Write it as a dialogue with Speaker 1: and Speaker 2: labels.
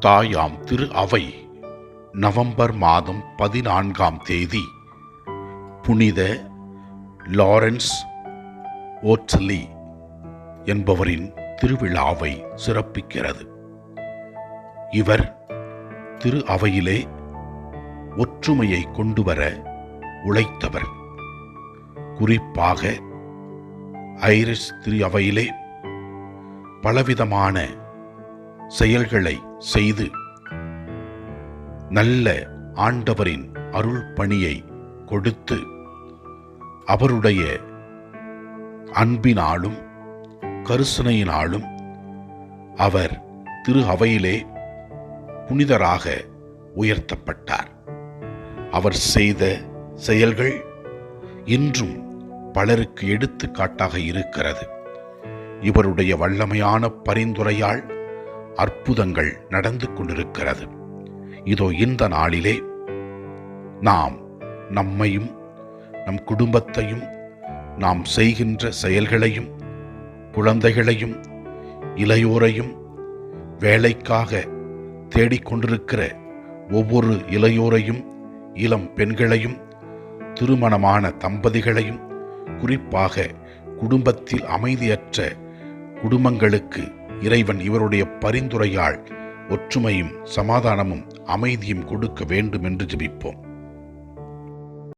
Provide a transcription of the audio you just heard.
Speaker 1: தாயாம் திரு அவை. நவம்பர் மாதம் பதினான்காம் தேதி. புனித லாரன்ஸ் ஓட்ஸ்லி என்பவரின் திருவிழாவை சிறப்பிக்கிறது. இவர் திரு அவையிலே ஒற்றுமையை கொண்டுவர உழைத்தவர். குறிப்பாக ஐரிஷ் திரு அவையிலே பலவிதமான செயல்களை செய்து நல்ல ஆண்டவரின் அருள் பணியை கொடுத்து அவருடைய அன்பினாலும் கருசனையினாலும் அவர் திரு அவையிலே புனிதராக உயர்த்தப்பட்டார். அவர் செய்த செயல்கள் இன்றும் பலருக்கு எடுத்துக்காட்டாக இருக்கிறது. இவருடைய வல்லமையான பரிந்துரையால் அற்புதங்கள் நடந்து கொண்டிருக்கிறது. இதோ இந்த நாளிலே நாம் நம்மையும் நம் குடும்பத்தையும் நாம் செய்கின்ற செயல்களையும் குழந்தைகளையும் இளையோரையும் வேலைக்காக தேடிக்கொண்டிருக்கிற ஒவ்வொரு இளையோரையும் இளம் பெண்களையும் திருமணமான தம்பதிகளையும் குறிப்பாக குடும்பத்தில் அமைதியற்ற குடும்பங்களுக்கு இறைவன் இவருடைய பரிந்துரையால் ஒற்றுமையும் சமாதானமும் அமைதியும் கொடுக்க வேண்டும் என்று ஜெபிப்போம்.